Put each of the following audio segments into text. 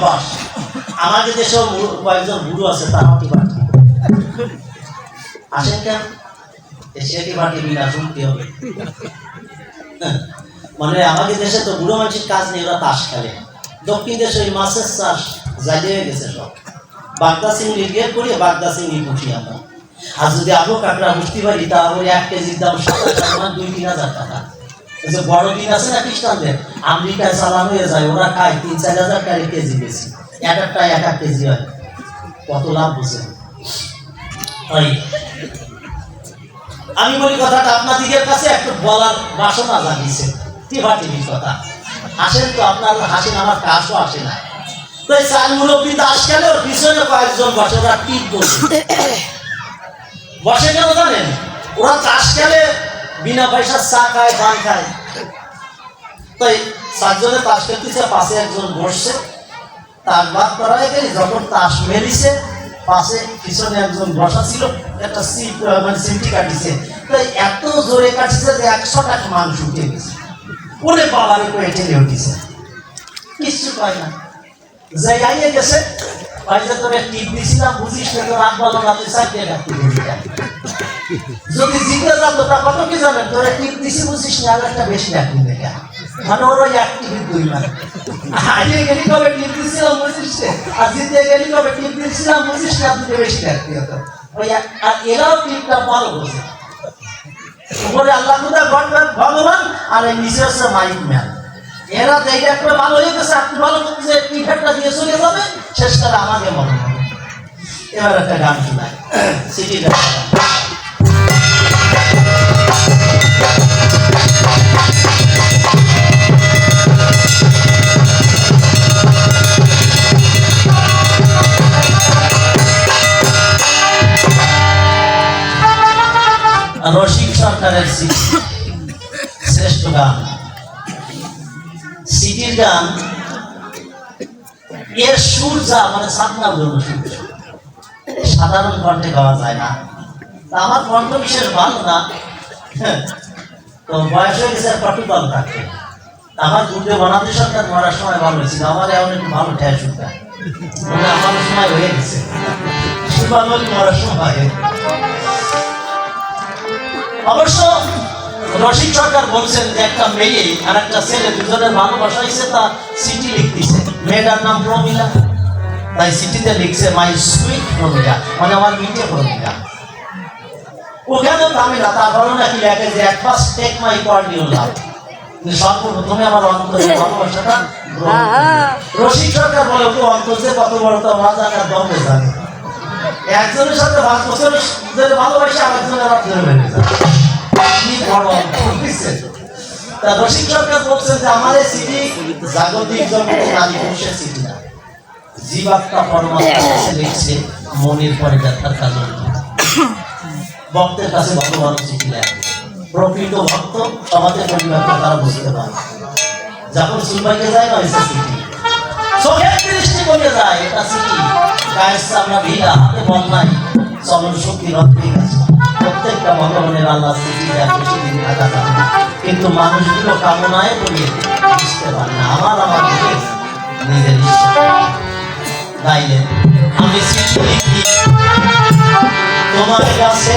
অভ্যাস আমাদের দেশেও কয়েকজন গুরু আছে, তারাও টি পার্টি আসেন কেন? এশিয়াটি পার্টি বিনা শুনতে হবে? মানে আমাদের দেশে তো বুড়ো মানুষের কাজ নেই, ওরা তাস খেলে। দক্ষিণ দেশে ওই মাছের চাষ জ্বালিয়ে গেছে সব। বাগদা চিংড়ি গেট করি বাগদা চিংড়ি পুষি আমরা আর যদি আবু কাঁকড়া বুঝতে পারি, তাহলে এক কেজির দাম টাকা, দুই, তিন হাজার টাকা। যে বড় দিন আছে না খ্রিস্টানদের? আমেরিকায় চালান হয়ে যায়, ওরা খায় তিন চার হাজার টাকা কেজি বেশি। এক একটা এক এক কেজি হয়। কত লাভ বুঝে? আমি বলি কথাটা আপনাদের কাছে একটু বলার বাসনা জাগিয়েছে টিভা কথা। আসেন তো, আপনার হাসেন আমার কাজও আসে না। তো এই চাল মুরব্বী দাস ওর পিছনে কয়েকজন বসে, ওরা টিপ বসে বসে কেন জানেন? ওরা চাষ খেলে বিনা পয়সার চা খায়, পান খায়। তাই চারজনে তাস খেলতেছে, পাশে একজন বসছে। তার বাদ করা গেলে যখন তাস মেরিছে, পাশে পিছনে একজন বসা ছিল, একটা সিট মানে সিমটি কাটিছে। তাই এত জোরে কাটছে যে একশো টাকা মাংস উঠে গেছে। ওরে বাবারে করে ঠেলে উঠেছে। কিচ্ছু পায় না। যাই আইয়ে গেছে ভাই যে তোরে টিপ দিছিলাম, বুঝিস না তো রাত ভালো রাতে চাইতে রাখতে যদি জিজ্ঞাসা যাতো তা কত কি জানেন? তোরা টিপ দিছি বুঝিস না আর একটা বেশি রাখবি দেখা মানে ওর এক টিকিট দুই মানে আগে গেলি কবে টিপ দিছিলাম বুঝিস আর জিতে গেলি কবে টিপ দিছিলাম বুঝিস না দুটো বেশি রাখতে হতো আর এরাও টিপটা ভালো বোঝে উপরে আল্লাহ খুদা গডম্যান ভগবান, আর এই নিচে হচ্ছে মাইক ম্যান। এরা দেখে একটা ভালো হয়ে গেছে আপনি ভালো করতেছে টিকেটটা দিয়ে চলে যাবে, শেষকালে আমাকে মনে হবে। এবার একটা গান শোনায় সিটি রসিক সরকারের শ্রেষ্ঠ গান। সিটির গান, এর সুর যা মানে জন্য সুর সাধারণ কণ্ঠে গাওয়া যায় না। আমার কণ্ঠ বিশেষ ভালো না। তো বয়স হয়ে গেছে কটুকল থাকে তা আমার বানাতে সরকার মরার সময় ভালো আমার একটু ভালো ঠেয়া আমার সময় হয়ে গেছে। মরার সময় অবশ্য রশিদ সরকার বলছেন যে একটা মেয়ে আর একটা ছেলে দুজনের ভালোবাসা হয়েছে তা চিঠি লিখতেছে। মেয়েটার নাম প্রমিলা। তাই সিটিতে লিখছে মাই সুইট প্রমিলা। মানে আমার মিঠে প্রমিলা। ওখানে না নাকি লেখে যে এক টেক মাই কর্ডিও লাভ সর্বপ্রথমে আমার ভালোবাসাটা সরকার বলে অন্তর কত বড় তো মজা না দমে জানে। একজনের সাথে পাঁচ বছর ধরে ভালোবাসে আরেকজনের আবার ধরে বেড়ে যায় কি বড় বুঝছেন? তা রসিক সরকার বলছেন যে আমার এই সিটি জাগতিক জগতে নারী পুরুষের সিটি না। জীবাত্মা পরমাত্মা লিখছে মনের পরে যাত্রার কাজল। ভক্তের কাছে ভগবান চিঠি লেখে প্রকৃত ভক্ত সমাজের পরিবারকে তারা বুঝতে পারে। যখন সুলবাইকে যায় না চোখের দৃষ্টি বলে যায়, এটা ভিড়া, হাতে নাই। চলন শক্তি প্রত্যেকটা ভগবানের আল্লাহ সিটি দেয় বেশি দিন। কিন্তু মানুষগুলো কামনায় বলে বুঝতে পারে না। আমার আমার নিজের ইচ্ছা। গাইলে আমি চিঠি তোমার কাছে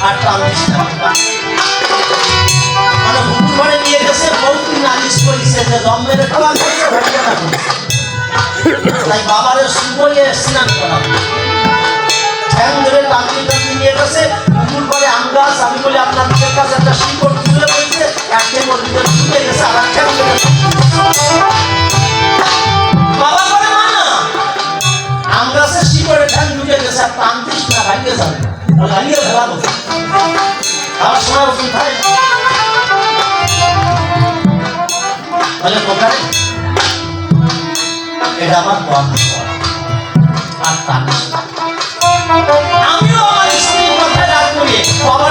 আর মানে হুকুর ঘরে নিয়ে গেছে বৌকি নালিশ করেছে যে দম মেরে খাওয়া বাবারে সুবইয়ে স্নান করা ঠ্যাং ধরে টানতে নিয়ে গেছে হুকুর ঘরে আম গাছ আমি বলি আপনাদের কাছে একটা শিকড় তুলে বলছে একটা ভিতরে ঢুকে গেছে মানা আম গাছের শিকড়ে ঠ্যাং ঢুকে গেছে আর টানতিস ভাঙিয়ে যাবে ভাঙিয়ে ফেলাবো আমার সময় ওষুধ খায় বলে কোথায় এটা আমার বন্ধ। আর না। আমিও আমার স্ত্রীর না। বাবা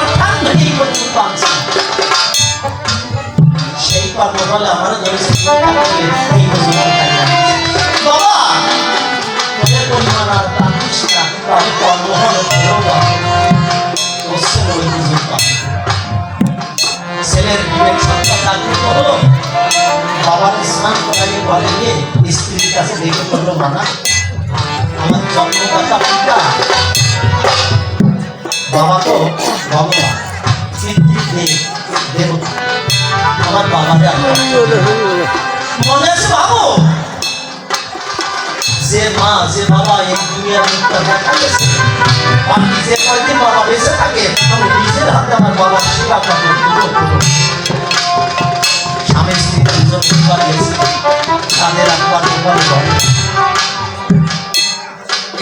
ছেলের বিবেক সত্তা জাগ্রত হলো বাবার স্নান করাইয়ে ঘরে গিয়ে স্ত্রীর কাছে দেখে করল মানা আমার জন্মদাতা পিতা। বাবা তো ভগবান দেবতা। আমার বাবা মনে আছে, বাবু? যে মা যে বাবা এই গেছে। আমি যে কয়দিন বাবা বেঁচে থাকে, আমি নিজের হাতে আমার বাবার সেবা করব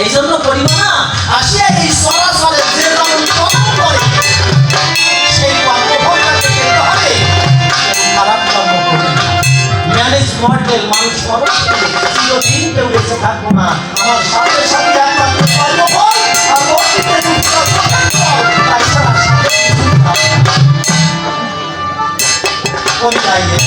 এই জন্য করিব না আসিয়া এই সরাসরি যে কর্ম করে, সেই কর্মফলটাকে মডেল মানুষ করো চিরদিন কেউ বেঁচে থাকব না আমার সাথে সাথে একমাত্র কর্মফল আর অতীতে দুটো ফল তাছাড়া সাথে। কোন জায়গায়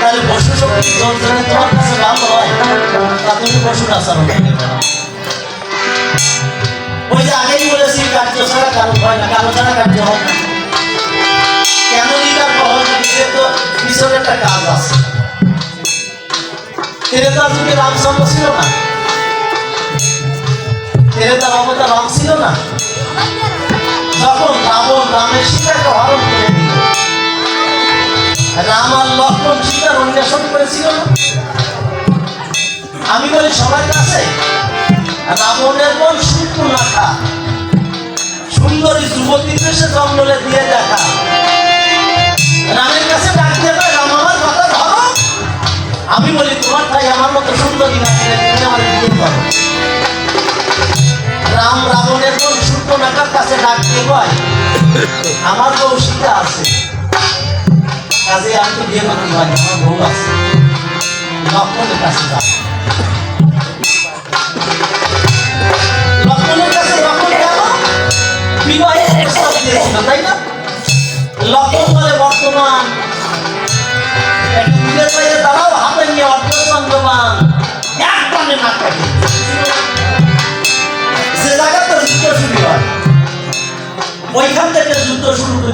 তাহলে বসু শক্তির জোর যে আগেই বলেছি কার্য ছাড়া কারও হয় না কারও ছাড়া কার্য না কেন দিচ্ছে তো পিছনে একটা কাজ আছে তেরেতার যুগে রামচন্দ্র ছিল না তেরেতার অবতার রাম ছিল না? যখন রাবণ রামের সীতাকে হরণ করে রাম আর লক্ষ্মণ সীতার অন্বেষণ করেছিল আমি বলি সবার কাছে? রাবণের বোন সুর্পনাখা সুন্দরী যুবতী দেশে জঙ্গলে দিয়ে দেখা। রামের কাছে ডাক দেবে রাম, আমার কথা ধরো। আমি বলি, তোমার তাই আমার মতো সুন্দরী না আমার বিয়ে করো। রাম রাবণের বোন সুর্পনাখার কাছে ডাক দিয়ে কয়, আমার বউ সীতা আছে। কাজে আমি তো বিয়ে করতে পারি, আমার বউ আছে। লক্ষ্মণের কাছে যাও। কেন? দিয়েছিল, তাই না? লক্ষ্মণ বলে বর্তমান। দূরে বাইরে দাঁড়াও, হাতে নিয়ে অর্থ সঙ্গমান এক টানে নাক কাটি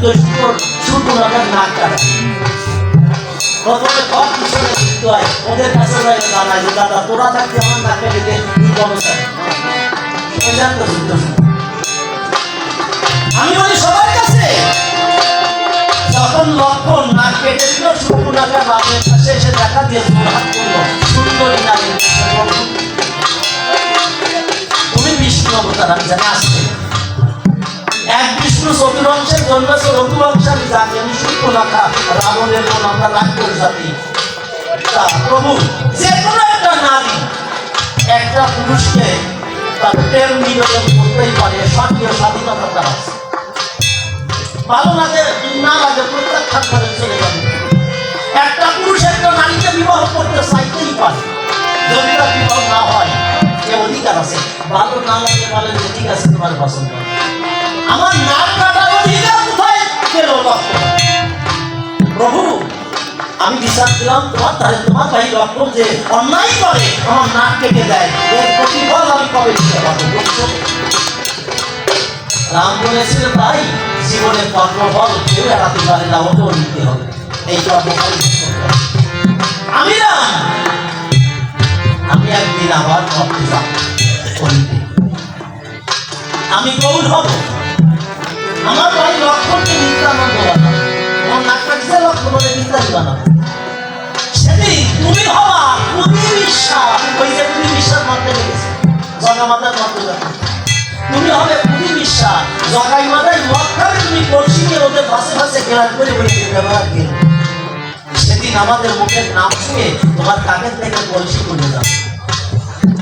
শুরু শুরু রাখার নাক কাটা প্রথমে ঘর পিছনে নাকে আমি বলি, সবার কাছে যখন লক্ষণ নাক কেটে দিল সুকুনাকা রামের কাছে এসে দেখা দিয়ে জোরহাত করল সুন্দরী নারী। তুমি বিষ্ণু অবতার, আমি এক বিষ্ণু চতুরংশের জন্মেছে রঘুবংশ আমি জানি, আমি সুকুনাকা রাবণের বোন আমরা করে জাতি প্রভু, যে কোনো একটা নারী, একটা পুরুষকে তার প্রেম নিবেদন করতেই পারে, স্বকীয় স্বাধীনতা তার আছে। ভালো লাগে, না লাগে প্রত্যাখ্যান করে চলে যাবে একটা পুরুষ একটা নারীকে বিবাহ করতে চাইতেই পারে। যদি তার বিবাহ না হয়, এ অধিকার আছে। ভালো না লাগে বলেন যে ঠিক আছে, তোমার পছন্দ। আমার নাক কাটার অধিকার কোথায়? গেল প্রভু, আমি বিচার দিলাম তোমার তাহলে তোমার ভাই লক্ষ্য যে অন্যায় করে, আমার নাক কেটে দেয়। এর প্রতিফল আমি কবে দিতে পারব রাম বলেছিলেন তাই জীবনের কর্মফল কেউ এড়াতে পারে না, ওকেও নিতে হবে। এই কর্মফল আমি না আমি একদিন ভক্তি যাব আমি গৌর হব। আমার ভাই লক্ষ্মণকে নিত্যানন্দ বানাবো আমার নাক কাটছে লক্ষ্মণ বলে নিত্যানন্দ বানাবো সেদিন তুমি হবা পুরী বিশ্বাস ওই যে পুরী বিশ্বাস মারতে লেগেছে জগমাতার মতো তুমি হবে পুরী বিশ্বাস। জগাই মাথায় মদ খাবে তুমি কলসি নিয়ে ওদের পাশে পাশে খেলা করে বলে ব্যবহার করে সেদিন আমাদের মুখের নাম শুনে তোমার কাকের থেকে কলসি করে যাবে।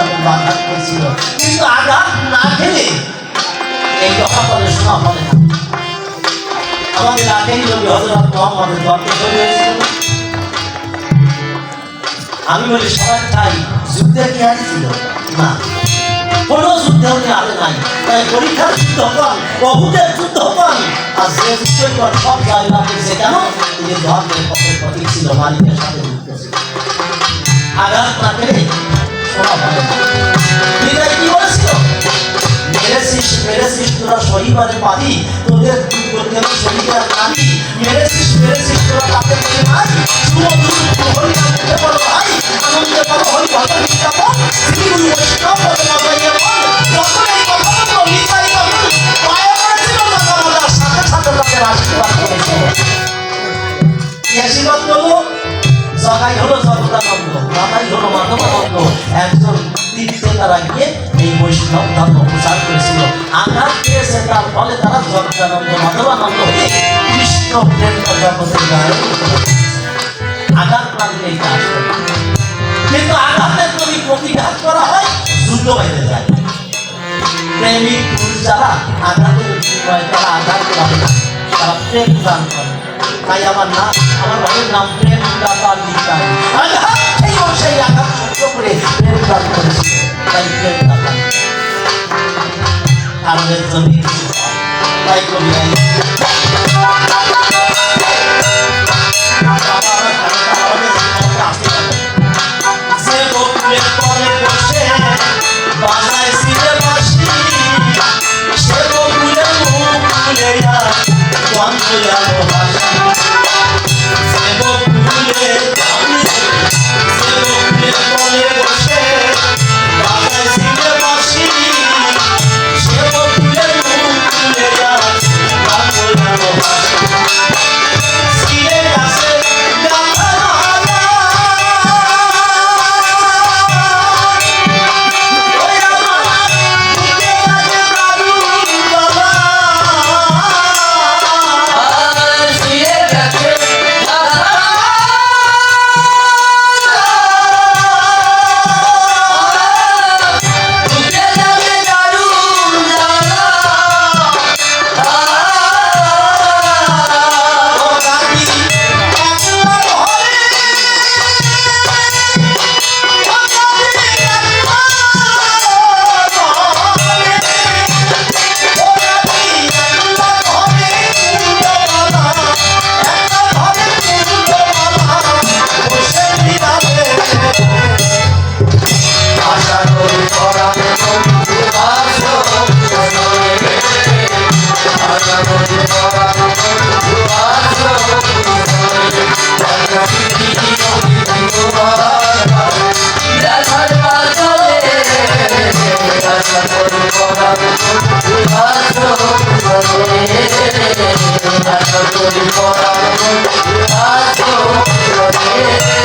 নির্যাতন বা আঘাত করেছিল কিন্তু আঘাত না খেলে এই কথা শোনা হবে না আমাদের আগেই নবী হজরত মোহাম্মদের তৈরি হয়েছিল না? আমি বলি সবাই চাই যুদ্ধে কি হারিয়েছিল না কোন যুদ্ধে উনি আগে নাই তাই পরীক্ষার যুদ্ধ পান বহুদের যুদ্ধ পান আর যে যুদ্ধ কর সব জয়লাভ করেছে কেন তিনি ধর্মের প্রতীক ছিল মালিকের সাথে যুদ্ধ ছিল আঘাত না পেলে শোনা ভালো হৃদয় কি বলেছিল? মেরেছিস মেরেছিস তোরা শরীরে পারি তোদের কেন শরীরে নারী মেরেছিস মেরেছিস তোরা তাকে পেয়ে নাই সুমধুর হরি নামে বলো ভাই আনন্দে বলো হরি ভজন বিজ্ঞাপন শ্রী গুরু বৈষ্ণব পদে মাতাইয়ে বল। এই কথা বলল, নিতাই তখন পায়ে পড়েছিল মাতা মাতার সাথে সাথে তাদের আশীর্বাদ করেছিল আশীর্বাদ করল বাবাই হলো সন্তানন্দ বাবাই হলো মাধবানন্দ একজন তীর্থতারা গিয়ে এই বৈষ্ণব ধর্ম প্রচার করেছিল। আঘাত পেয়েছে তার ফলে তারা সন্তানন্দ মাধবানন্দ হয়ে কৃষ্ণ প্রেম প্রজাপতির গায়ে আঘাত লাগলেই কাজ। কিন্তু আঘাতের যদি প্রতিঘাত করা হয় যুদ্ধ বাইরে যায়। প্রেমিক যারা আঘাতের বিনিময়ে তারা আঘাত করে তারা প্রেম দান করে। তাই আমার নাম, আমার ভাইয়ের নাম টাকা দিতাম সেই সেই আঘাত সহ্য করে প্রেম দান করেছিল তাই প্রেম দাতা কারণের জন্য তাই কবি Yeah. Thank you.